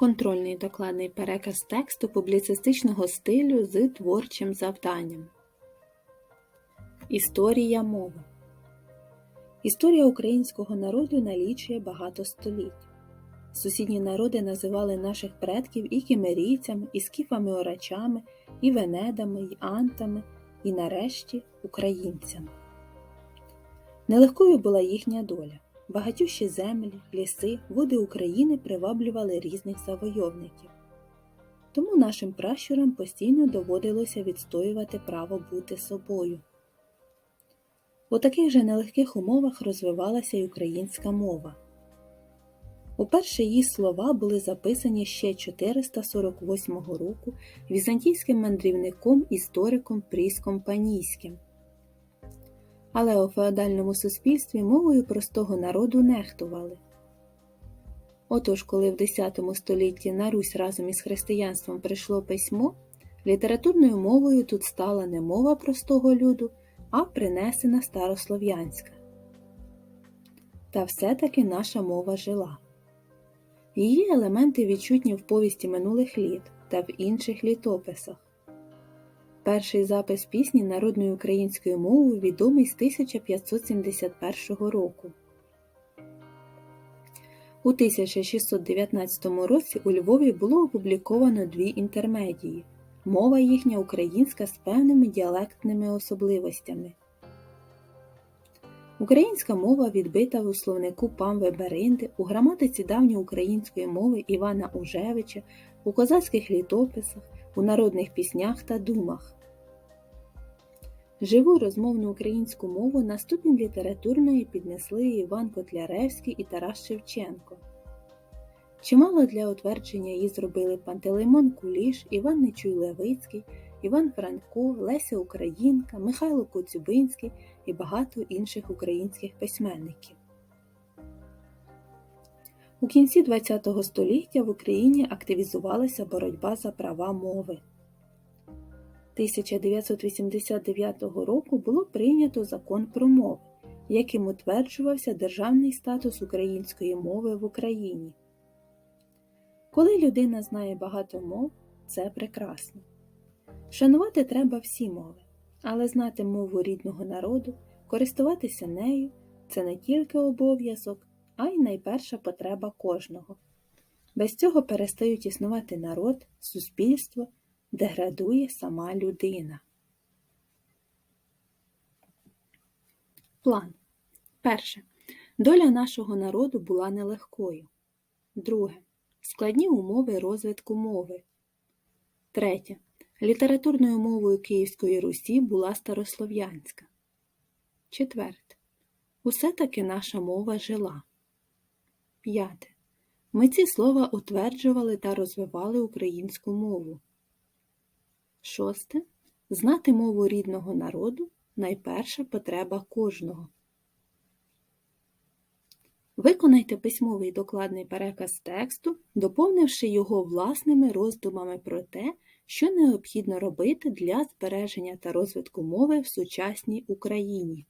Контрольний докладний переказ тексту публіцистичного стилю з творчим завданням. Історія мови Історія українського народу налічує багато століть. Сусідні народи називали наших предків і кімерійцями, і скіфами-орачами, і венедами, і антами, і нарешті українцями. Нелегкою була їхня доля. Багатющі землі, ліси, води України приваблювали різних завойовників. Тому нашим пращурам постійно доводилося відстоювати право бути собою. У таких же нелегких умовах розвивалася й українська мова. Уперше її слова були записані ще 448 року візантійським мандрівником істориком Пріском Панійським. Але у феодальному суспільстві мовою простого народу нехтували. Отож, коли в X столітті на Русь разом із християнством прийшло письмо, літературною мовою тут стала не мова простого люду, а принесена старослов'янська. Та все-таки наша мова жила. Її елементи відчутні в повісті минулих літ та в інших літописах. Перший запис пісні народною українською мовою відомий з 1571 року. У 1619 році у Львові було опубліковано дві інтермедії. Мова їхня українська з певними діалектними особливостями. Українська мова відбита у словнику Памве Беринди, у граматиці давньоукраїнської мови Івана Ужевича, у козацьких літописах, у народних піснях та думах. Живу розмовну українську мову на ступінь літературної піднесли Іван Котляревський і Тарас Шевченко. Чимало для утвердження її зробили Пантелеймон Куліш, Іван Нечуй Левицький, Іван Франко, Леся Українка, Михайло Коцюбинський і багато інших українських письменників. У кінці ХХ століття в Україні активізувалася боротьба за права мови. 1989 року було прийнято закон про мови, яким утверджувався державний статус української мови в Україні. Коли людина знає багато мов, це прекрасно. Шанувати треба всі мови, але знати мову рідного народу, користуватися нею це не тільки обов'язок, а й найперша потреба кожного. Без цього перестають існувати народ, суспільство, деградує сама людина. План. Перше. Доля нашого народу була нелегкою. Друге. Складні умови розвитку мови. Третє. Літературною мовою Київської Русі була старослов'янська. Четверте. Усе таки наша мова жила. П'яте. Ми ці слова утверджували та розвивали українську мову. Шосте. Знати мову рідного народу найперша потреба кожного. Виконайте письмовий докладний переказ тексту, доповнивши його власними роздумами про те, що необхідно робити для збереження та розвитку мови в сучасній Україні.